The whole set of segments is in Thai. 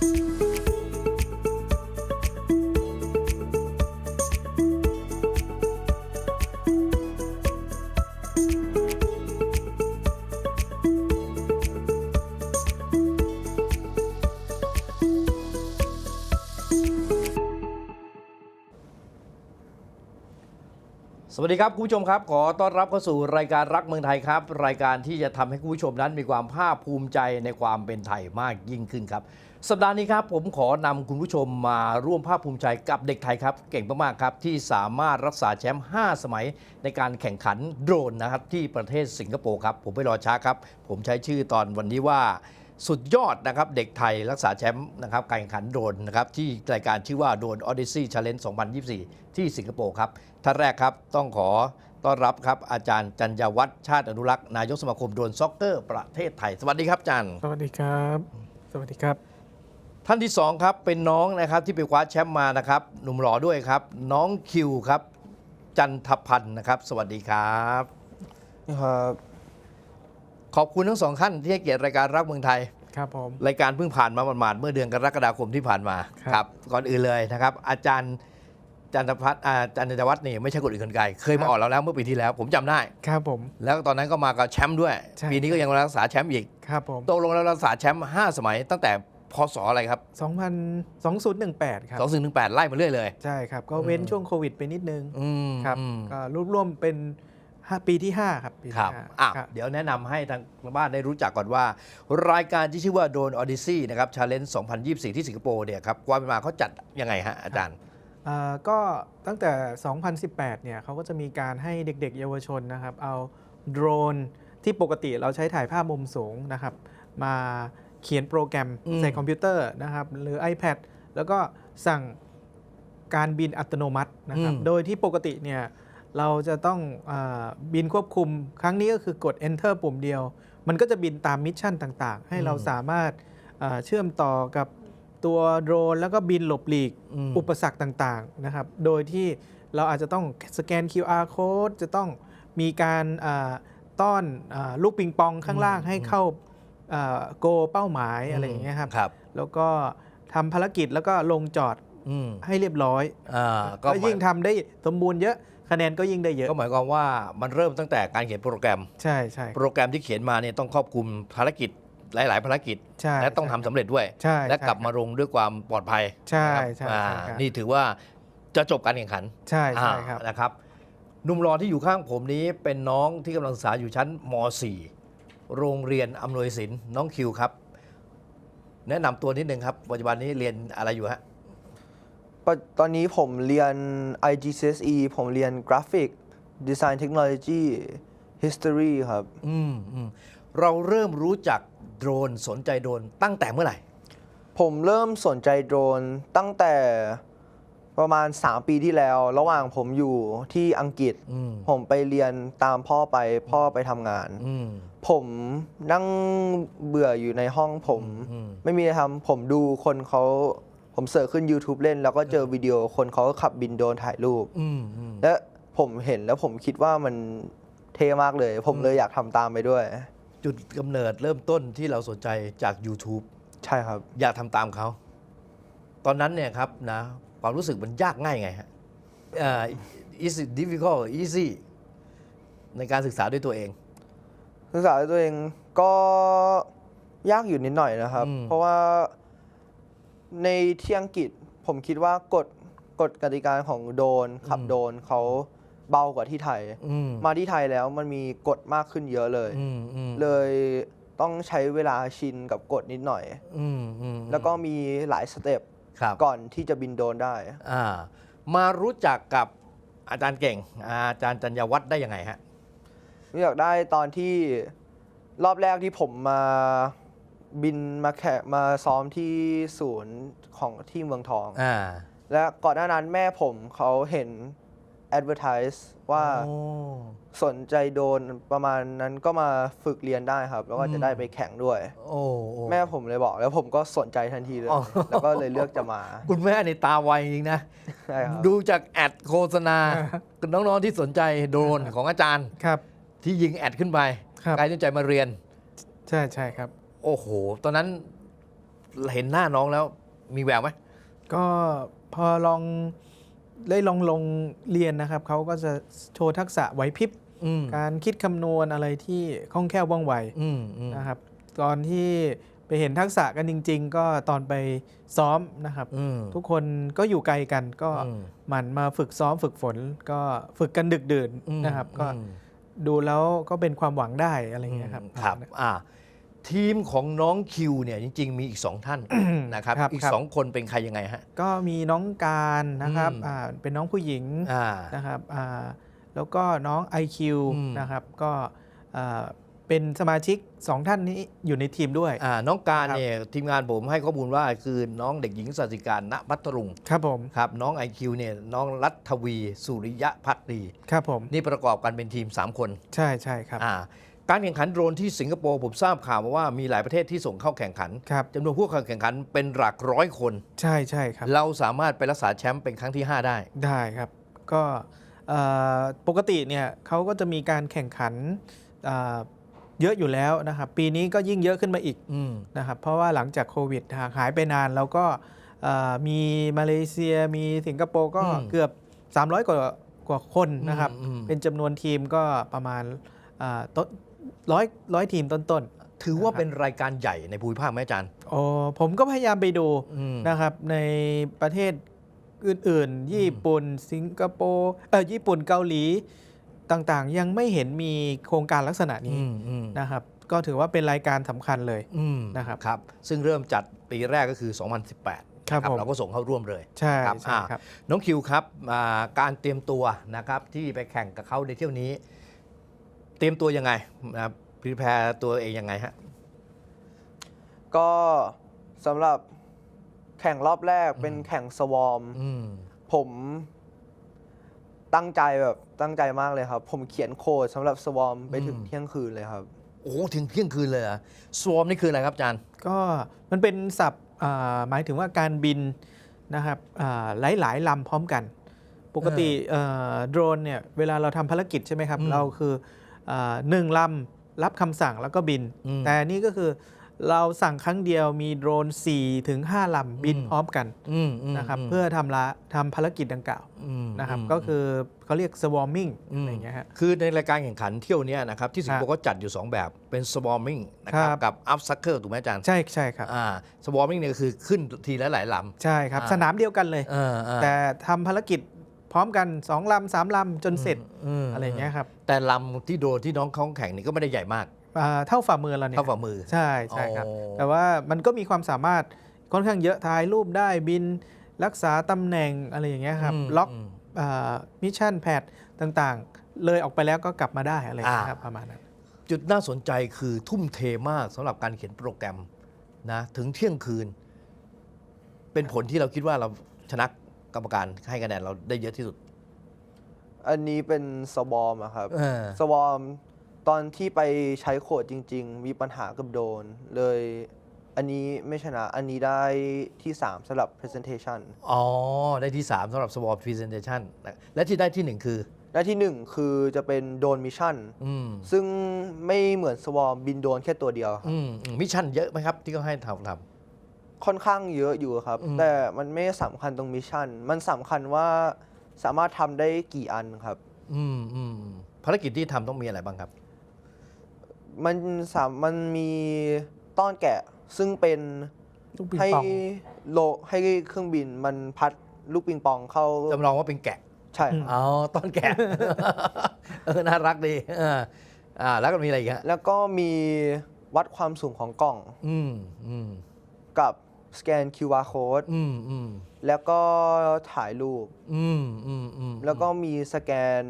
Thanks. สวัสดีครับคุณผู้ชมครับ ขอต้อนรับเข้าสู่รายการรักเมืองไทยครับ รายการที่จะทำให้คุณผู้ชมนั้นมีความภาคภูมิใจในความเป็นไทยมากยิ่งขึ้นครับ สัปดาห์นี้ครับผมขอนำคุณผู้ชมมาร่วมภาคภูมิใจกับเด็กไทยครับ เก่งมากๆครับ ที่สามารถรักษาแชมป์5สมัยในการแข่งขันโดรนนะครับที่ประเทศสิงคโปร์ครับ ผมไม่รอช้าครับ ผมใช้ชื่อตอนวันนี้ว่า สุดยอดนะครับเด็กไทยรักษาแชมป์นะครับการแข่งขันโดรนนะครับที่รายการชื่อว่าโดรน Odyssey Challenge 2024 ที่สิงคโปร์ครับท่านแรกครับต้องขอต้อนรับครับอาจารย์จัญญวัฒน์ชาติอนุรักษ์นายกสมาคมโดรนซ็อกเกอร์ประเทศไทย สวัสดีครับอาจารย์ สวัสดีครับ สวัสดีครับ ท่านที่สองครับเป็นน้องนะครับที่ไปคว้าแชมป์มานะครับหนุ่มหล่อด้วยครับ น้องคิวครับ จันทพันธ์นะครับ สวัสดีครับครับ ขอบคุณทั้งสองท่านที่ให้เกียรติรายการรักเมืองไทย ครับผม รายการเพิ่งผ่านมาหมาดๆเมื่อเดือนกรกฎาคมที่ผ่านมาครับ ก่อนอื่นเลยนะครับ อาจารย์จันทพัฒน์อาจารย์จันทวัฒน์นี่ไม่ใช่คนอื่นคนไกลเคยมาออกเราแล้วเมื่อปีที่แล้วผมจำได้ ครับผม แล้วตอนนั้นก็มากับแชมป์ด้วย ใช่ ปีนี้ก็ยังรักษาแชมป์อีกครับผมตกลงแล้วรักษาแชมป์5สมัย ตั้งแต่พศอะไรครับ2000 2018 ครับ2 1 1 8ไล่มาเรื่อยเลย ใช่ครับ ก็เว้นอืม ช่วงโควิดไปนิดนึง อืมครับ อืม ก็รวบรวมเป็น 5ปีที่ 5 ครับปีคที่รับห้าอะครับ เดี๋ยวแนะนำให้ทางบ้านได้รู้จักก่อนว่า รายการที่ชื่อว่า Drone Odyssey นะครับ Challenge 2024 ที่สิงคโปร์เนี่ยครับความเป็นมาเขาจัดยังไงฮะอาจารย์ อ่าก็ตั้งแต่ 2018 เนี่ยเขาก็จะมีการให้เด็กๆ เยาวชนนะครับ เอาโดรนที่ปกติเราใช้ถ่ายภาพมุมสูงนะครับ มาเขียนโปรแกรมอืม ใส่คอมพิวเตอร์นะครับ หรือ iPad แล้วก็สั่งการบินอัตโนมัตินะครับโดยที่ปกติเนี่ย เราจะต้องอาบินควบคุมครั้งนี้ก็คือกด enter ปุ่มเดียว มันก็จะบินตามมิชชั่นต่างๆ ให้เราสามารถอ่าเชื่อมต่อกับตัวโดรน แล้วก็บินหลบหลีกอืมอุปสรรคต่างๆนะครับ โดยที่เราอาจจะต้องสแกน QR code จะต้องมีการอ่าต้อนอาลูกปิงปองข้างล่างให้เข้าโกเป้าหมายอะไรอย่างเงี้ยครับครับแล้วก็ทำภารกิจแล้วก็ลงจอดอืมให้เรียบร้อยอ่าก็ยิ่งทำได้สมบูรณ์เยอะ คะแนนก็ยิ่งได้เยอะ ก็หมายความว่ามันเริ่มตั้งแต่การเขียนโปรแกรม ใช่ใช่โปรแกรมที่เขียนมาเนี่ยต้องครอบคลุมภารกิจหลาย ๆ ภารกิจ ใช่และต้องทำสำเร็จด้วย ใช่และใช่กลับมาลงด้วยความปลอดภัยใช่นะครับใช่อ่าใช่ครับนี่ถือว่าจะจบการแข่งขันใช่ใช่อ่าครับนะครับหนุ่มรอที่อยู่ข้างผมนี้เป็นน้องที่กำลังศึกษาอยู่ชั้นม .4 โรงเรียนอำนวยศิลป์น้องคิวครับ แนะนำตัวนิดนึงครับปัจจุบันนี้เรียนอะไรอยู่ฮะปัจ ตอนนี้ผมเรียน IGCSE ผมเรียน Graphic Design Technology History ครับ อืมอืมเราเริ่มรู้จักโดรนสนใจโดรนตั้งแต่เมื่อไหร่ ผมเริ่มสนใจโดรนตั้งแต่ประมาณ 3 ปีที่แล้ว ระหว่างผมอยู่ที่อังกฤษ อืมผมไปเรียนตามพ่อไปพ่อไปทำงาน อืมผมนั่งเบื่ออยู่ในห้องผม อืม ไม่มีอะไรทำผมดูคนเขา ผมเสิร์ชขึ้น YouTube เล่น แล้วก็เจอวิดีโอคนเขาขับบินโดรนถ่ายรูป อืมอืมและผมเห็นแล้วผมคิดว่ามันเท่มากเลย ผมเลยอยากทำตามไปด้วย จุดกำเนิดเริ่มต้นที่เราสนใจจาก YouTube ใช่ครับ อยากทำตามเขา ตอนนั้นเนี่ยครับนะ ความรู้สึกมันยากง่ายไงฮะเอ่อ is it difficult or easy ในการศึกษาด้วยตัวเอง ศึกษาด้วยตัวเองก็ยากอยู่นิดหน่อยนะครับ อืม เพราะว่า ในที่อังกฤษผมคิดว่ากฎกฎกติกาของโดรนขับโดรนเขาเบากว่าที่ไทย อืมมาที่ไทยแล้วมันมีกฎมากขึ้นเยอะเลย อืมอืมเลยต้องใช้เวลาชินกับกฎนิดหน่อย อืมอืมแล้วก็มีหลายสเต็ปครับ ก่อนที่จะบินโดรนได้ อ่ามารู้จักกับอาจารย์เก่ง อาจารย์จัญญวัฒน์ได้ยังไงฮะ รู้จักได้ตอนที่รอบแรกที่ผมมา บินมาแข่มาซ้อมที่ศูนย์ของที่เมืองทอง อ่าและก่อนหน้านั้นแม่ผมเขาเห็น advertise ว่าโอ้ สนใจโดนประมาณนั้นก็มาฝึกเรียนได้ครับ แล้วก็อืจะม ได้ไปแข่งด้วย โอ้โอ้ แม่ผมเลยบอก แล้วผมก็สนใจทันทีเลย อ๋อ แล้วก็เลยเลือกจะมาคุณแม่ในตาไวจริงๆนะ ใช่ครับดูจากแอดโฆษณาน้องๆที่สนใจโดรนของอาจารย์ ครับ ที่ที่ยิงแอดขึ้นไปครับ ใครสนใจมาเรียน ใช่ใช่ครับ โอ้โห ตอนนั้นเห็นหน้าน้องแล้วมีแววไหมก็พอลองได้ลองลงเรียนนะครับ เขาก็จะโชว์ทักษะไหวพริบ อืมการคิดคำนวณอะไรที่คล่องแคล่วว่องไวอืมอืมนะครับ ตอนที่ไปเห็นทักษะกันจริง ๆ ก็ตอนไปซ้อมนะครับ อืมทุกคนก็อยู่ไกลกันก็อืมหมั่นมาฝึกซ้อมฝึกฝน ก็ฝึกกันดึกดื่นอืมนะครับ ก็อืมดูแล้วก็เป็นความหวังได้อะไรเงี้ยครับ ครับ อ่า ทีมของน้องคิวเนี่ยจริง ๆ มีอีกสองท่านนะครับ ครับอีก ครับสองคนเป็นใครยังไงฮะ ก็มีน้องการนะครับอืม อ่าเป็นน้องผู้หญิงอ่า นะครับอ่าแล้วก็น้อง IQ อืม นะครับก็อ่าเป็นสมาชิก 2 ท่านนี้อยู่ในทีมด้วย อ่าน้องการครับ เนี่ยทีมงานผมให้ข้อมูลว่าคือน้องเด็กหญิงสัสิการณพัทรุงครับผมครับน้อง IQ เนี่ยน้องรัฐวี สุริยะพักดีครับผม นี่ประกอบกันเป็นทีม 3 คนใช่ใช่ครับ อ่า การแข่งขันโดรนที่สิงคโปร์ผมทราบข่าวมาว่ามีหลายประเทศที่ส่งเข้าแข่งขันครับ จำนวนผู้เข้าแข่งขันเป็นหลักร้อยคน ใช่ใช่ครับ เราสามารถไปรักษาแชมป์เป็นครั้งที่ 5 ได้ ได้ครับ ก็เอ่อปกติเนี่ยเขาก็จะมีการแข่งขันอ่าเยอะอยู่แล้วนะครับ ปีนี้ก็ยิ่งเยอะขึ้นมาอีกอืม นะครับ เพราะว่าหลังจากโควิดห่างหายไปนานแล้วก็เอ่อมีมาเลเซียมีสิงคโปร์ก็อืมเกือบ 300 กว่ากว่าคนนะครับ อืมอืม เป็นจำนวนทีมก็ประมาณอ่าต้น ร้อยร้อยทีมต้นถือว่าเป็นรายการใหญ่ในภูมิภาคไหมอาจารย์ๆโอ้ผมก็พยายามไปดูอืมนะครับในประเทศอื่นๆ ญี่ปุ่น สิงคโปร์เออญี่ปุ่นเกาหลีต่างๆ ยังไม่เห็นมีโครงการลักษณะนี้อืมอืมนะครับก็ถือว่าเป็นรายการสำคัญเลยอืมนะครับครับ ซึ่งเริ่มจัดปีแรกก็คือ 2018 ครับนะผมเราก็ส่งเข้าร่วมเลยใช่ครับใช่อ่าครับน้องคิวครับอ่าการเตรียมตัวนะครับที่ไปแข่งกับเขาในเที่ยวนี้ เตรียมตัวยังไงนะครับพรีแพร์ตัวเองยังไงฮะ ก็สำหรับแข่งรอบแรกเป็นแข่งสวอมอืม ผมตั้งใจแบบตั้งใจมากเลยครับ ผมเขียนโค้ดสำหรับสวอมไปถึงอืม เที่ยงคืนเลยครับ โอ้โหถึงเที่ยงคืนเลยเหรอสวอมนี่คืออะไรครับอาจารย์ ก็มันเป็นศัพท์อ่าหมายถึงว่าการบินนะครับหลายหลายๆลำพร้อมกัน ปกติเอ่อโดรนเนี่ยเวลาเราทำภารกิจใช่ไหมครับ อืมเราคืออ่า หนึ่งลำรับคำสั่งแล้วก็บินอืมแต่นี่ก็คือเราสั่งครั้งเดียวมีโดรน4ถึง5ลำบินอืมพร้อมกันอืมมนะครับมเพื่อทำละทำภารกิจดังกล่าวมนะครับมก็คือเขาเรียก swarming อือะมไรอย่างเงี้ยฮะคือในรายการแข่งขันเที่ยวเนี้ยนะครับที่สิงคโปร์ก็จัดอยู่ 2 แบบเป็น swarming นะครับครับกับ up sucker ถูกไหมอาจารย์ ใช่ใช่ครับอ่า swarming เนี่ยก็คือขึ้นทีละหลายลำใช่ครับอ่าสนามเดียวกันเลยเออเออแต่ทำภารกิจ พร้อมกัน2ลำ3ลำจนเสร็จมอะไรอย่างเงี้ยครับแต่ลำที่โดนที่น้องเขาแข่งนี่ก็ไม่ได้ใหญ่มากอ่าเท่าฝ่ามือเราเนี่ยเท่าฝ่ามือใช่ใช่ครับอ๋อแต่ว่ามันก็มีความสามารถค่อนข้างเยอะถ่ายรูปได้บินรักษาตำแหน่งอะไรอย่างเงี้ยครับมล็อกมมิชชั่นแพดต่างๆ เลยออกไปแล้วก็กลับมาได้อะไรอย่างเงี้ยครับประมาณนั้นจุดน่าสนใจคือทุ่มเทมากสำหรับการเขียนโปรแกรมนะถึงเที่ยงคืน เป็นผลที่เราคิดว่าเราชนะก รรมการให้คะแนนเราได้เยอะที่สุด อันนี้เป็นสวอมอะครับ เออ สวอมตอนที่ไปใช้โค้ดจริง ๆ มีปัญหากับโดน เลยอันนี้ไม่ชนะ อันนี้ได้ที่ 3สำหรับ Presentation อ๋อ ได้ที่ 3สำหรับ Sword Presentation นะและที่ได้ที่ 1 คือ และที่ 1 คือจะเป็นโดนมิชชั่น อืมซึ่งไม่เหมือนสวอมบินโดนแค่ตัวเดียวครับ อืมมิชชั่นเยอะไหมครับ ที่เขาให้ทำท ค่อนข้างเยอะอยู่ครับอืมแต่มันไม่สำคัญตรงมิชชั่น มันสำคัญว่าสามารถทำได้กี่อันครับำอืมอืมภารกิจที่ทำต้องมีอะไรบ้างครับ มันสามมันมีต้อนแกะซึ่งเป็นลูกปิงให้ปองโลให้เครื่องบินมันพัดลูกปิงปองเข้าจำลองว่าเป็นแกะใช่ครับ อ๋อต้นแกะ เออน่ารักดีเอออ่า แล้วก็มีอะไรอีกฮะแล้วก็มีวัดความสูงของกล่องอืมอืมกับ สแกน QR code อืมอืมแล้วก็ถ่ายรูป อืมอืมอืมแล้วก็มีสแกน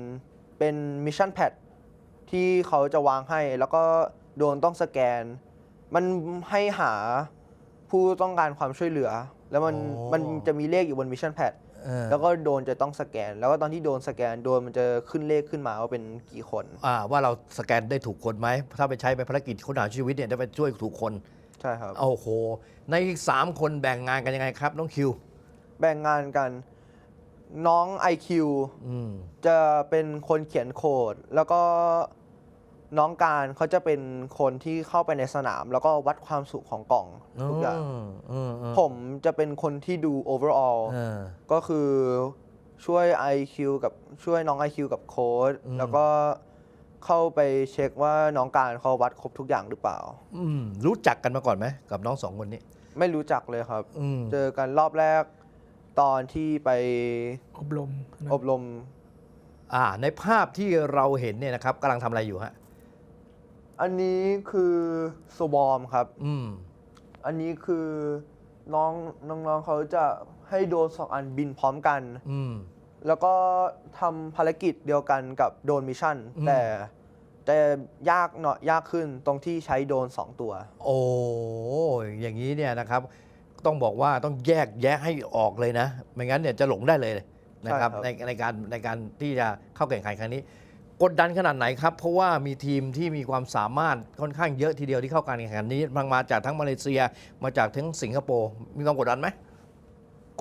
เป็นมิชชั่นแพดที่เขาจะวางให้ แล้วก็โดนต้องสแกน มันให้หาผู้ต้องการความช่วยเหลือ แล้วมันมันจะมีเลขอยู่บนมิชชั่นแพดเออแล้วก็โดนจะต้องสแกน แล้วก็ตอนที่โดนสแกน โดนมันจะขึ้นเลขขึ้นมาว่าเป็นกี่คน อ่าว่าเราสแกนได้ถูกคนไหมถ้าไปใช้ไปภารกิจค้นหาชีวิตเนี่ยได้ไปช่วยถูกคน ใช่ครับ โอ้โห ในอีกสามคนแบ่งงานกันยังไงครับ น้องคิว แบ่งงานกันน้อง IQ อืม จะเป็นคนเขียนโค้ดแล้วก็น้องการเขาจะเป็นคนที่เข้าไปในสนาม แล้วก็วัดความสุขของกล่องทุกอย่างเออเออผมจะเป็นคนที่ดู overall เออ ก็คือช่วย IQ กับช่วยน้อง IQ กับโค้ดอืมแล้วก็ เข้าไปเช็คว่าน้องการเขาวัดครบทุกอย่างหรือเปล่า อืมรู้จักกันมาก่อนไหมกับน้องสองคนนี้ ไม่รู้จักเลยครับ อืมเจอกันรอบแรก ตอนที่ไปอบรมนะอบรมอ่า ในภาพที่เราเห็นเนี่ยนะครับกำลังทำอะไรอยู่ฮะ อันนี้คือสวอมครับ อืม อันนี้คือน้องน้องๆเขาจะให้โดรนสองอันบินพร้อมกัน อืม แล้วก็ทำภารกิจเดียวกันกับโดรนมิชชั่น อืม แต่แต่ยากเนาะยากขึ้นตรงที่ใช้โดรนสองตัว โอ้อย่างนี้เนี่ยนะครับ ต้องบอกว่าต้องแยกแยะให้ออกเลยนะ ไม่งั้นเนี่ยจะหลงได้เลยนะครับใช่ในครับในการในการที่จะเข้าแข่งขันครั้งนี้ กดดันขนาดไหนครับ เพราะว่ามีทีมที่มีความสามารถค่อนข้างเยอะทีเดียวที่เข้าการแข่งขันนี้มามาจากทั้งมาเลเซีย มาจากทั้งสิงคโปร์มีความกดดันไหม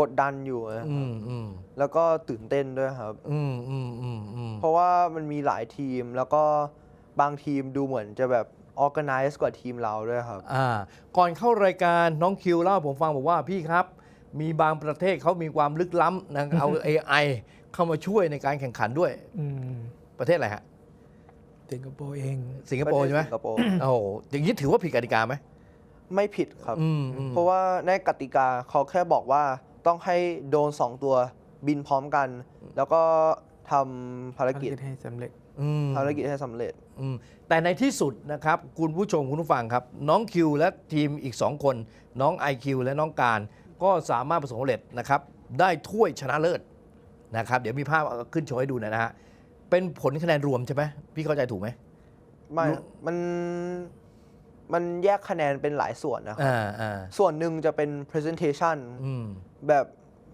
กดดันอยู่นะคอืรับมอืมแล้วก็ตื่นเต้นด้วยครับ อืมอืมอืมอืมเพราะว่ามันมีหลายทีมแล้วก็บางทีมดูเหมือนจะแบบ organize กว่าทีมเราด้วยครับ อ่า ก่อนเข้ารายการน้องคิวเล่าให้ผมฟังบอกว่าพี่ครับ มีบางประเทศเขามีความลึกล้ำนะเอา AI เข้ามาช่วยในการแข่งขันด้วยอืมประเทศอะไรฮะ สิงคโปร์เอง สิงคโปร์ใช่ไหมสิงคโปร์โอ้โหอย่างนี้ถือว่าผิดกติกาไหม ไม่ผิดครับ อืมอืม เพราะว่าในกติกาเขาแค่บอกว่า ต้องให้โดรนสองตัวบินพร้อมกัน แล้วก็ทำภารกิจให้สำเร็จอืมภารกิจให้สำเร็จ อืมแต่ในที่สุดนะครับ คุณผู้ชมคุณผู้ฟังครับ น้องคิวและทีมอีก 2 คน น้อง IQ และน้องการ ก็สามารถประสบความสำเร็จนะครับ ได้ถ้วยชนะเลิศนะครับ เดี๋ยวมีภาพเอาขึ้นโชว์ให้ดูหนอยนะฮะเป็นผลคะแนนรวมใช่ไหมพี่เข้าใจถูกไหม ไม่รู้มัน มันแยกคะแนนเป็นหลายส่วนนะครับ อ่าอ่าส่วนหนึ่งจะเป็น presentation อืม แบบ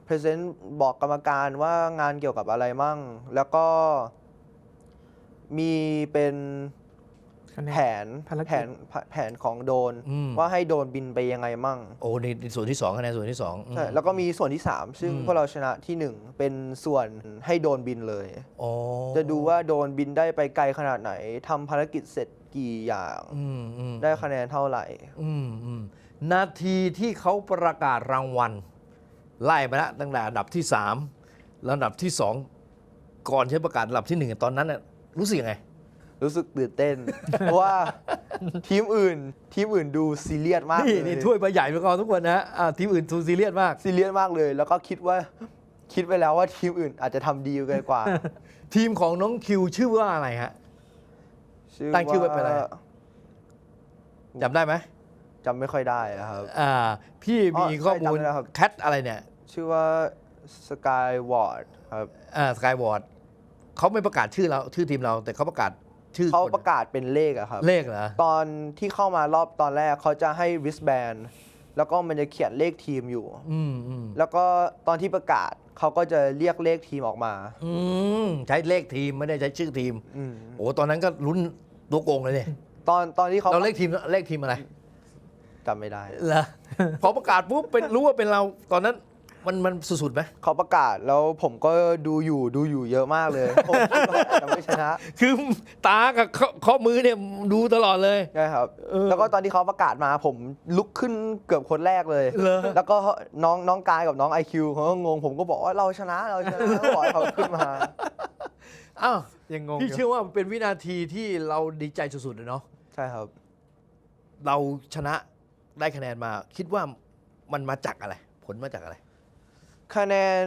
present บอกกรรมการว่างานเกี่ยวกับอะไรมั่ง แล้วก็มีเป็นคะแนนแผนภารกิจ แผนแผนของโดรนอืม ว่าให้โดรนบินไปยังไงมั่งโอ้ในในส่วนที่2คะแนนส่วนที่2ใช่แล้วก็มีส่วนที่ 3 ซึ่งอืม พวกเราชนะที่1 เป็นส่วนให้โดรนบินเลย อ๋อจะดูว่าโดรนบินได้ไปไกลขนาดไหนทำภารกิจเสร็จ กี่อย่าง อืมอืมได้คะแนนเท่าไหร่ อืมอืมนาทีที่เขาประกาศรางวัล ไล่มาแล้วตั้งแต่อันดับที่3แล้วอันดับที่2ก่อนที่จะประกาศอันดับที่1ตอนนั้นน่ะรู้สึกยังไง รู้สึกตื่นเต้น เพราะว่าทีมอื่น ทีมอื่นดูซีเรียสมากนี่เลยนี่ถ้วยใบใหญ่ไปก่อนทุกคนนะฮะอ่าทีมอื่นทูซีเรียสมาก ซีเรียสมากเลย แล้วก็คิดว่าคิดไปแล้วว่าทีมอื่นอาจจะทำดีเกินกว่า ทีมของน้องคิวชื่อว่าอะไรฮะ ตั้งชื่อไว้เป็นอะไรจำได้ไหมจำไม่ค่อยได้อะครับ อ่า พี่อ๋อมีข้อมูลใช่จำได้แล้วครับแคทอะไรเนี่ย ชื่อว่า Skyward ครับ อ่าสกายวอร์ดเขาไม่ประกาศชื่อเราชื่อทีมเราแต่เขาประกาศชื่อเขาคนประกาศเป็นเลขอะครับ เลขเหรอ ตอนที่เข้ามารอบตอนแรกเขาจะให้ wristband แล้วก็มันจะเขียนเลขทีมอยู่อืมอืมแล้วก็ตอนที่ประกาศ เขาก็จะเรียกเลขทีมออกมาอืมใช้เลขทีมไม่ได้ใช้ชื่อทีม อืมโอ้ตอนนั้นก็ลุ้นตัวโกงเลยเนี่ยตอนตอนที่เขาเราเลขทีมเลขทีมอะไรจำไม่ได้ เหรอ พอประกาศปุ๊บเป็นรู้ว่าเป็นเราตอนนั้น มันมันสุดๆไหมเขาประกาศแล้วผมก็ดูอยู่ดูอยู่เยอะมากเลยผมคิดว่าจะไม่ชนะคือตากับข้อข้อมือเนี่ยดูตลอดเลย ใช่ครับ เออแล้วก็ตอนที่เขาประกาศมาผมลุกขึ้นเกือบคนแรกเลย เหรอ แล้วก็น้องน้องกายกับน้อง IQ เขาก็งงผมก็บอกว่าเราชนะเราชนะก็บอกให้เขาขึ้นมา อ้าวยังงงอพี่ยู่เชื่อว่าเป็นวินาทีที่เราดีใจสุดๆเลยเนาะใช่ครับ เราชนะได้คะแนนมา คิดว่ามันมาจากอะไร ผลมาจากอะไร คะแนน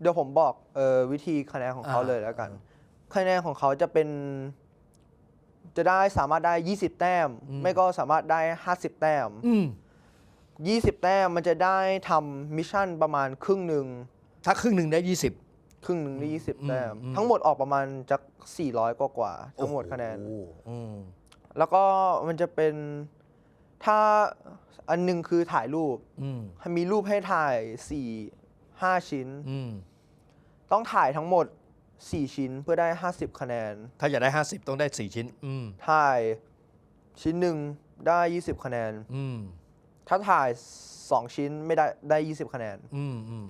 เดี๋ยวผมบอกเออวิธีคะแนนของเขาอ่าเลยแล้วกัน คะแนนของเขาจะเป็น จะได้สามารถได้ 20 แต้ม ไม่ก็สามารถได้ 50 แต้ม อืม20 แต้มมันจะได้ทำมิชชั่นประมาณครึ่งหนึ่ง ถ้าครึ่งหนึ่งได้20ครึ่งหนึ่งได้20 แต้ม อืม ทั้งหมดออกประมาณจะ400 กว่ากว่าๆทั้งหมดคะแนน โอ้โหอืม แล้วก็มันจะเป็น ถ้าอันหนึงคือถ่ายรูป อืมมีรูปให้ถ่ายสี่ห้าชิ้น อืมต้องถ่ายทั้งหมด 4 ชิ้นเพื่อได้ 50 คะแนน ถ้าอยากได้ 50 ต้องได้ 4 ชิ้น อืมถ่ายชิ้นหนึ่งได้ 20 คะแนน อืมถ้าถ่าย 2 ชิ้นไม่ได้ได้ 20 คะแนน อืมอืม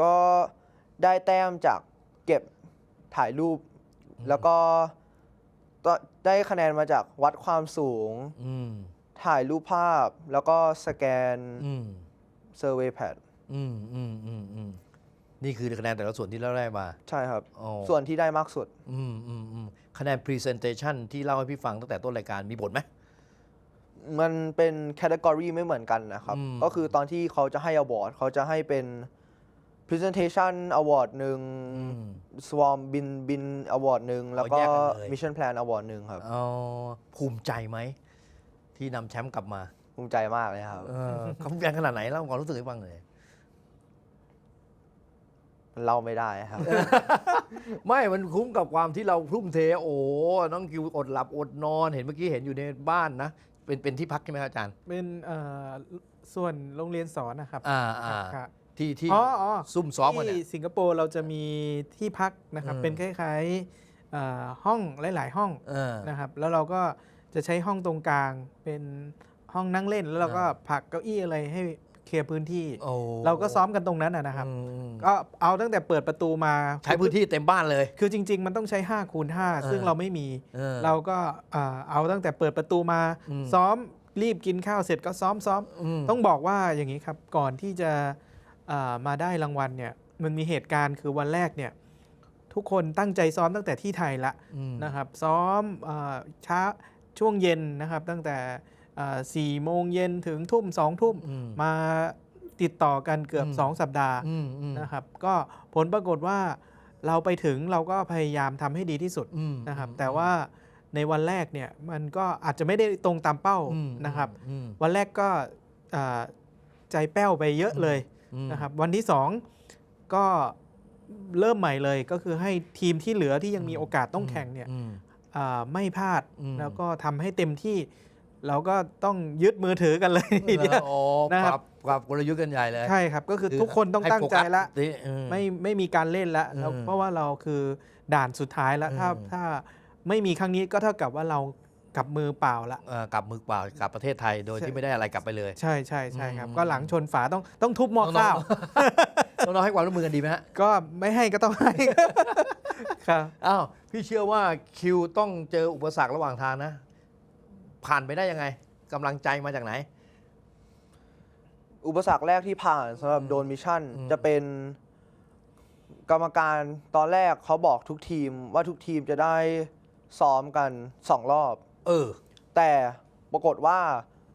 ก็ได้แต้มจากเก็บถ่ายรูป แล้วก็ก็ได้คะแนนมาจากวัดความสูง อืม ถ่ายรูปภาพแล้วก็สแกนอืมเซอร์เวย์แพดอืมอืมอืมอืมนี่คือคะแนนแต่ละส่วนที่เราได้มา ใช่ครับ อ๋อ ส่วนที่ได้มากสุด อืมอืมอืมคะแนน Presentation ที่เล่าให้พี่ฟังตั้งแต่ต้นรายการมีผลไหม มันเป็นแคตตากรีไม่เหมือนกันนะครับ อืม ก็คือตอนที่เขาจะให้อวอร์ดเขาจะให้เป็น Presentation Award หนึ่ง อืม Swarm บินบิน Award หนึ่ง แล้วก็แยกกันเลย Mission Plan Award หนึ่งครับเอาภูมิใจไหม ที่นำแชมป์กลับมาภูมิใจมากเลยครับ เออเขาภูมิใจขนาดไหนเล่าความรู้สึกให้ฟังหน่อยมันเล่าไม่ได้ครับ ไม่มันคุ้มกับความที่เราทุ่มเทโอ้น้องคิวอดหลับอดนอนเห็นเมื่อกี้เห็นอยู่ในบ้านนะเป็นเป็นที่พักใช่ไหมครับอาจารย์ เป็นเอ่อส่วนโรงเรียนสอนนะครับอ่าอ่าครับที่ที่อ๋ออ๋อซุ่มซ้อมกันที่เนี่ยสิงคโปร์เราจะมีที่พักนะครับ อืม เป็นคล้ายๆเอ่อห้องหลาย ๆ ห้องเออ นะครับ แล้วเราก็ จะใช้ห้องตรงกลางเป็นห้องนั่งเล่นแล้วเราก็อ่าผลักเก้าอี้อะไรให้เคลียร์พื้นที่ โอ้เราก็ซ้อมกันตรงนั้นนะนะครับ อืมก็เอาตั้งแต่เปิดประตูมาใช้พื้นที่เต็มบ้านเลย คือจริง ๆ มันต้องใช้5คูณ5ซึ่งเออเราไม่มีออ เราก็อ่าเอาตั้งแต่เปิดประตูมา อืม ซ้อมรีบกินข้าวเสร็จก็ซ้อมซ้อม ม ต้องบอกว่าอย่างนี้ครับก่อนที่จะอ่ามาได้รางวัลเนี่ยมันมีเหตุการณ์คือวันแรกเนี่ยทุกคนตั้งใจซ้อมตั้งแต่ที่ไทยละอืมนะครับ ซ้อมอ่าช้า ช่วงเย็นนะครับตั้งแต่สี่โมงเย็นถึงทุ่มสองทุ่มอืมมาติดต่อกันเกือบอืมสองสัปดาห์อืมอืมนะครับ ก็ผลปรากฏว่าเราไปถึงเราก็พยายามทำให้ดีที่สุดอืมนะครับ แต่ว่าในวันแรกเนี่ยมันก็อาจจะไม่ได้ตรงตามเป้าอืมนะครับอืมวันแรกก็อ่าใจแป้วไปเยอะเลยอืมนะครับ วันที่ 2 ก็เริ่มใหม่เลยก็คือให้ทีมที่เหลือที่ยังมีโอกาสต้องแข่งเนี่ยอืมอ่า ไม่พลาดอืมแล้วก็ทำให้เต็มที่เราก็ต้องยึดมือถือกันเลยทีเดียวโอ้นะปครัรับบปรับกลยุทธ์กันใหญ่เลย ใช่ครับ ก็คือทุกคนต้องตั้งใจละให้โฟกัสนี่อืมไม่ไม่มีการเล่นแล้วแล้วอืมเพราะว่าเราคือด่านสุดท้ายแล้วถ้าอืมถ้าไม่มีครั้งนี้ก็เท่ากับว่าเรากลับมือเปล่าละเอ่อกลับมือเปล่ากลับประเทศไทยโดยใช่ที่ไม่ได้อะไรกลับไปเลย ใช่ใช่ใช่ครับอืมก็หลังชนฝาต้องต้องทุบหม้อข้าวน้องๆให้ความร่วมมือกันดีไหมฮะก็ไม่ให้ก็ต้องให้ ครับ อ้าวพี่เชื่อว่าคิวต้องเจออุปสรรคระหว่างทางนะ ผ่านไปได้ยังไงกำลังใจมาจากไหน อุปสรรคแรกที่ผ่านสำหรับโดนมิชชั่น อืม จะเป็นกรรมการตอนแรกเขาบอกทุกทีมว่าทุกทีมจะได้ซ้อมกันสองรอบ เออ แต่ปรากฏว่า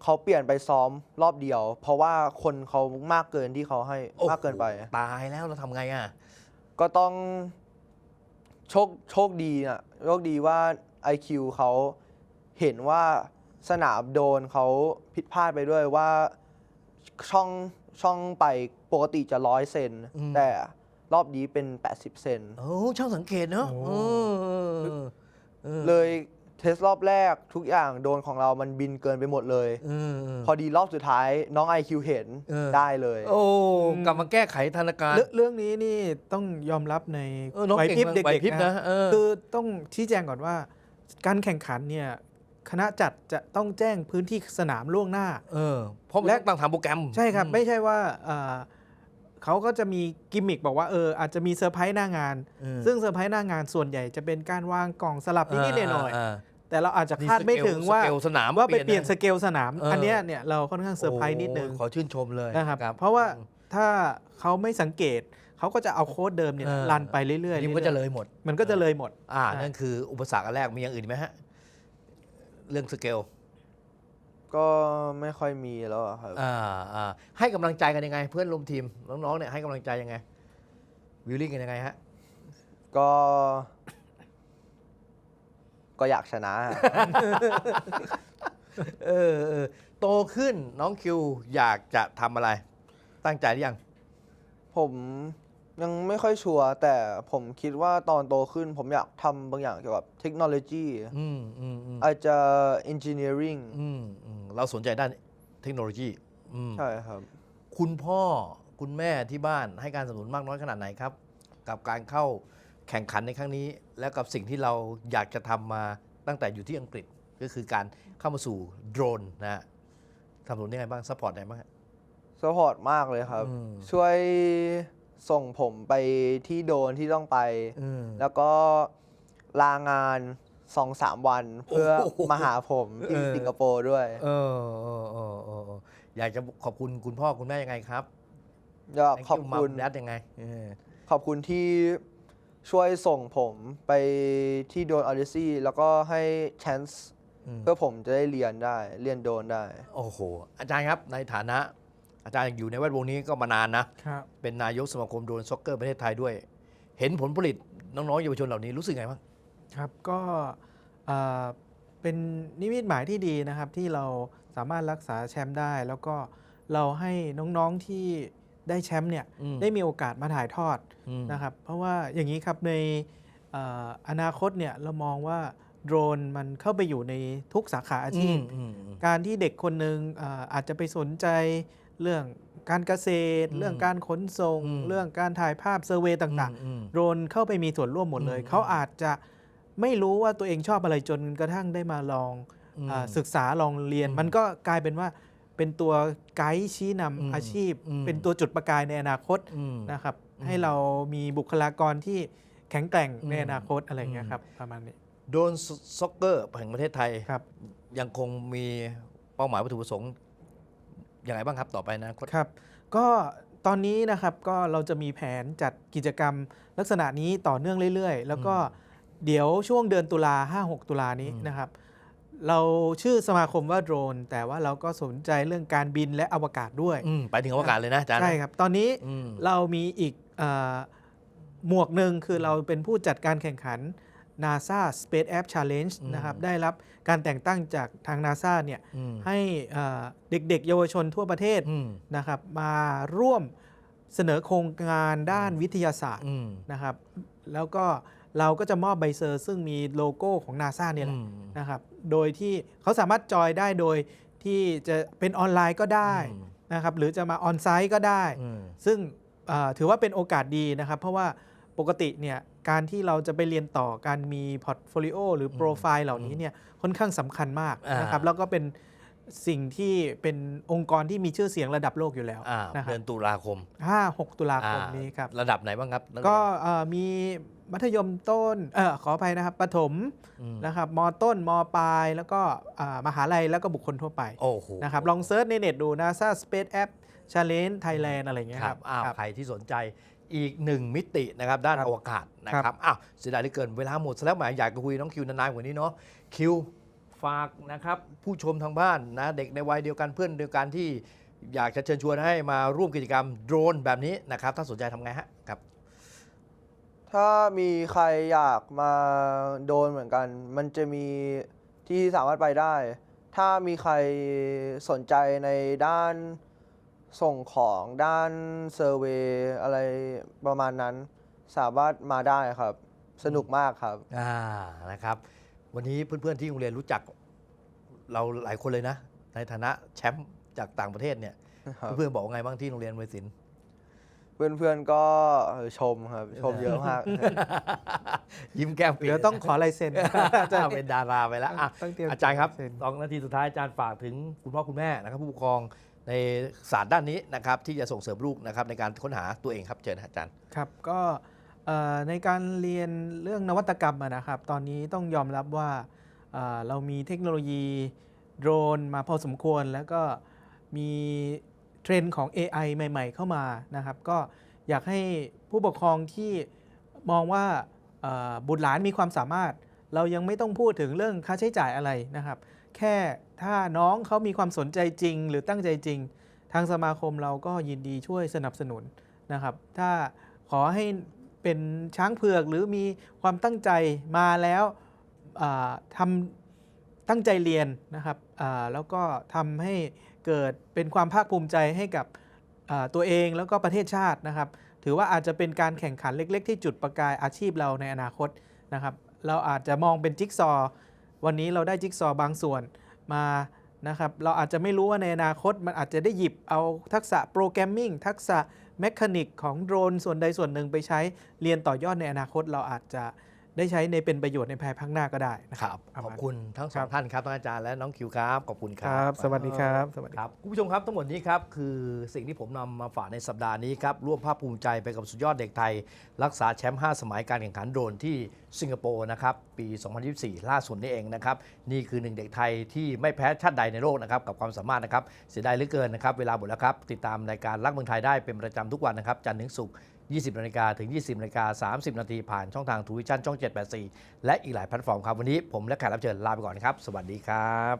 เขาเปลี่ยนไปซ้อมรอบเดียว เพราะว่าคนเขามากเกินที่เขาให้โอ้โห มากเกินไป ตายแล้วเราทำไงอะ ก็ต้อง โชคโชคดีนะโชคดีว่า IQ เขาเห็นว่าสนามโดนเขาผิดพลาดไปด้วยว่าช่องช่องไปปกติจะร้อยเซนอืม แต่รอบนี้เป็น 80 เซน โอ้ช่างสังเกตเนอะโอ้ เออเออออเลยเทสรอบแรกทุกอย่างโดนของเรามันบินเกินไปหมดเลยเออเออพอดีรอบสุดท้ายน้อง IQ เห็นเออได้เลย โอ้กลับมาแก้ไขธนาการ เรื่องเรื่องนี้นี่ต้องยอมรับในเออน้องไหวเก่งพริบมากเด็ไหวกพริบๆนะนะเออ คือต้องชี้แจงก่อนว่า การแข่งขันเนี่ยคณะจัดจะต้องแจ้งพื้นที่สนามล่วงหน้า เออเพราะมันและต้องทำโปรแกรมใช่ครับอืไม่ใช่ว่าอ่าเขาก็จะมีกิมมิกบอกว่าเอออาจจะมีเซอร์ไพรส์หน้างานอืมซึ่งเซอร์ไพรส์หน้างานส่วนใหญ่จะเป็นการวางกล่องสลับนิดๆหน่อยาๆ แต่เราอาจจะคาดไม่ถึงว่าสเกลสนามว่าไปเปลี่ยนนะสเกลสนามเอออัอันเนี้ยเนี่ยเราค่อนข้างเซอร์ไพรส์นิดนึงโอ้ขอชื่นชมเลยนะครับ เพราะว่าถ้าเขาไม่สังเกตเขาก็จะเอาโค้ดเดิมเนี่ยเออรันไปเรื่อยๆทีมก็จะเลยหมด มันก็จะเลยหมด อ่าใช่นั่นคืออุปสรรคอันแรกมีอย่างอื่นอีกไหมฮะ เรื่องสเกลก็ไม่ค่อยมีแล้วอะครับอ่าอ่าให้กำลังใจกันยังไง เพื่อนร่วมทีมน้องๆเนี่ยให้กำลังใจยังไงวิลลิ่งกันยังไงฮะก็ ก็อยากชนะ เออเออโตขึ้นน้องคิวอยากจะทำอะไร ตั้งใจหรือยัง ผมยังไม่ค่อยชัวร์แต่ผมคิดว่าตอนโตขึ้น ผมอยากทำบางอย่างเกี่ยวกับเทคโนโลยีอืมอืมอืมอาจจะ engineering อืมอืมเราสนใจด้านเทคโนโลยีอืมใช่ครับ คุณพ่อคุณแม่ที่บ้านให้การสนับสนุนมากน้อยขนาดไหนครับ กับการเข้า แข่งขันในครั้งนี้ และกับสิ่งที่เราอยากจะทำมาตั้งแต่อยู่ที่อังกฤษก็คือการเข้ามาสู่โดรนนะฮะสนับสนุนยังไงบ้างซัพพอร์ตยังไงบ้างฮะ สปอร์ตมากเลยครับ อืม ช่วยส่งผมไปที่โดนที่ต้องไป อืม แล้วก็ลางานสองสามวันเพื่อโอ้โหมาหาผมที่เออ สิงคโปร์ด้วย เออเออเออเออเอออยากจะขอบคุณคุณพ่อคุณแม่ยังไงครับก็ Thank ขอบ you คุณ Mom Dad ยังไงเออ ขอบคุณที่ ช่วยส่งผมไปที่โดนออดิซี่แล้วก็ให้ chance อืม เพื่อผมจะได้เรียนได้เรียนโดนได้ โอ้โห อาจารย์ครับในฐานะ อาจารย์อยู่ในแวดวงนี้ก็มานานนะ ครับเป็นนายกสมาคมโดรนซ็อกเกอร์ประเทศไทยด้วย เห็นผลผลิตน้องๆเยาวชนเหล่านี้รู้สึกไงบ้าง ครับก็เอ่อเป็นนิมิตหมายที่ดีนะครับที่เราสามารถรักษาแชมป์ได้ แล้วก็เราให้น้องๆที่ ได้แชมป์เนี่ยอืมได้มีโอกาสมาถ่ายทอดอืมนะครับเพราะว่าอย่างนี้ครับในเอ่ออนาคตเนี่ยเรามองว่าโดรนมันเข้าไปอยู่ในทุกสาขาอาชีพอืมอืมการที่เด็กคนหนึ่งอ่าอาจจะไปสนใจเรื่องการเกษตรอืมเรื่องการขนส่งอืมเรื่องการถ่ายภาพเซอร์เวย์ต่างอืมๆโดรนเข้าไปมีส่วนร่วมหมดเลยอืมเขาอาจจะไม่รู้ว่าตัวเองชอบอะไรจนกระทั่งได้มาลองอืมอาศึกษาลองเรียนอืมมันก็กลายเป็นว่า เป็นตัวไกด์ชี้นำอืมอาชีพอืมเป็นตัวจุดประกายในอนาคตอืมนะครับอืมให้เรามีบุคลากรที่แข็งแกร่งอืมในอนาคตอะไรอย่างเงี้ยครับประมาณนี้โดรนซ็อกเกอร์แห่งประเทศไทยครับ ยังคงมีเป้าหมายวัตถุประสงค์ยังไงบ้างครับต่อไปนะครับ ก็ตอนนี้นะครับก็เราจะมีแผนจัดกิจกรรมลักษณะนี้ต่อเนื่องเรื่อย ๆ แล้วก็เดี๋ยวช่วงเดือนตุลา5-6 ตุลานี้อืมนะครับ เราชื่อสมาคมว่าโดรน แต่ว่าเราก็สนใจเรื่องการบินและอวกาศด้วยอืมไปถึงอวกาศเลยนะอาจารย์ใช่ครับ ตอนนี้อืมเรามีอีกเอ่อหมวกหนึ่งคือเราเป็นผู้จัดการแข่งขัน NASA Space App Challenge อืมนะครับ ได้รับการแต่งตั้งจากทาง NASA เนี่ยอืมให้เอ่อเด็กๆ เยาวชนทั่วประเทศอืมนะครับ มาร่วมเสนอโครงการด้านวิทยาศาสตร์ อืม นะครับแล้วก็ เราก็จะมอบใบเซอร์ซึ่งมีโลโก้ของ NASA เนี่ยแหละอืมนะครับ โดยที่เขาสามารถจอยได้โดยที่จะเป็นออนไลน์ก็ได้อืมนะครับ หรือจะมาออนไซต์ก็ได้อืมซึ่งเอ่อถือว่าเป็นโอกาสดีนะครับ เพราะว่าปกติเนี่ยการที่เราจะไปเรียนต่อการมีพอร์ตโฟลิโอหรือโปรไฟล์เหล่านี้เนี่ยค่อนข้างสำคัญมากอ่านนะครับ แล้วก็เป็นสิ่งที่เป็นองค์กรที่มีชื่อเสียงระดับโลกอยู่แล้วอ่านะครัเดือนตุลาคมบ5-6 ตุลาคมอ่านี้ครับ ระดับไหนบ้างครับนัเรียนก็เอ่อมี มัธยมต้นเออขออภัยนะครับประถมอืมนะครับมต้นมปลาย แล้วก็อ่ามหาลัยแล้วก็บุคคลทั่วไปโอ้โหนะครับลองเซิร์ชในเน็ตดู NASA Space App Challenge Thailand อะไรอย่างเงี้ยคครัรับบอ้าวครับใครที่สนใจอีกหนึ่งมิตินะครับด้านครับอวกาศนะคครัรับบอ้าวเสียดายเหลือเกินเวลาหมดซะแล้วแหมอยากจะคุยน้องคิวนานๆกว่านี้เนาะคิวฝากนะครับผู้ชมทางบ้านนะเด็กในวัยเดียวกันเพื่อนเดียวกันที่อยากจะเชิญชวนให้มาร่วมกิจกรรมโดรนแบบนี้นะครับถ้าสนใจทำไงฮะครับ ถ้ามีใครอยากมาโดนเหมือนกัน มันจะมีที่สามารถไปได้ ถ้ามีใครสนใจในด้านส่งของด้านเซอร์เวย์อะไรประมาณนั้น สามารถมาได้ครับ สนุกมากครับ อ่านะครับ วันนี้เพื่อนๆที่โรงเรียนรู้จัก เราหลายคนเลยนะ ในฐานะแชมป์จากต่างประเทศเนี่ย ครับ เพื่อนๆบอกว่าไงบ้างที่โรงเรียนเวสิน เพื่อนๆก็เออชมครับชมเยอะมาก ยิ้มแก้มปีเดี๋ยวต้องขอลายเซ็นจะเป็นดาราไปแล้วอะต้องเตรียมอาจารย์ครับเซ็น สองนาทีสุดท้ายอาจารย์ฝากถึงคุณพ่อคุณแม่นะครับ ผู้ปกครองในศาสตร์ด้านนี้นะครับที่จะส่งเสริมลูกนะครับในการค้นหาตัวเองครับเชิญอาจารย์ ครับก็เอ่อในการเรียนเรื่องนวัตกรรมอะนะครับ ตอนนี้ต้องยอมรับว่าเอ่อเรามีเทคโนโลยีโดรนมาพอสมควร แล้วก็มี เทรนด์ของ AI ใหม่ ๆ เข้ามานะครับ ก็อยากให้ผู้ปกครองที่มองว่าบุตรหลานมีความสามารถ เรายังไม่ต้องพูดถึงเรื่องค่าใช้จ่ายอะไรนะครับ แค่ถ้าน้องเขามีความสนใจจริง หรือตั้งใจจริง ทางสมาคมเราก็ยินดีช่วยสนับสนุนนะครับ ถ้าขอให้เป็นช้างเผือกหรือมีความตั้งใจมาแล้วทำตั้งใจเรียนนะครับแล้วก็ทำให้ เกิดเป็นความภาคภูมิใจให้กับตัวเองแล้วก็ประเทศชาตินะครับ ถือว่าอาจจะเป็นการแข่งขันเล็ก ๆ ที่จุดประกายอาชีพเราในอนาคตนะครับ เราอาจจะมองเป็นจิ๊กซอว์วันนี้เราได้จิ๊กซอว์บางส่วนมานะครับ เราอาจจะไม่รู้ว่าในอนาคตมันอาจจะได้หยิบเอาทักษะโปรแกรมมิ่งทักษะแมคานิกของโดรนส่วนใดส่วนหนึ่งไปใช้เรียนต่อยอดในอนาคตเราอาจจะ ได้ใช้ในเป็นประโยชน์ในภายภาคหน้าก็ได้นะคครัรับบขประอบมาณคุณทั้งสอครังบ ท่านครับทั้งอาจารย์และน้องคิวครับ ขอบคุณคครัรับสวัสดีครับ สวัสดี ครับคุณผู้ชมครับทั้งหมดนี้ครับคือสิ่งที่ผมนำมาฝากในสัปดาห์นี้ครับร่วมภาคภูมิใจไปกับสุดยอดเด็กไทย รักษาแชมป์5สมัยการแข่งขันโดรนที่สิงคโปร์นะครับปี 2024 ล่าสุดนี่เองนะครับนี่คือหนึ่งเด็กไทยที่ไม่แพ้ชาติใดในโลกนะครับกับความสามารถนะครับเสียดายเหลือเกินนะครับเวลาหมดแล้วครับติดตามรายการรักเมืองไทยได้เป็นประจำทุกวันนะครับจันทร์ถึงศุกร์ 20นาฬิกาถึง 20นาฬิกา30 นาทีผ่านช่องทางทูวิชั่นช่อง 784 และอีกหลายแพลตฟอร์มครับ วันนี้ผมและแขกรับเชิญลาไปก่อนครับ สวัสดีครับ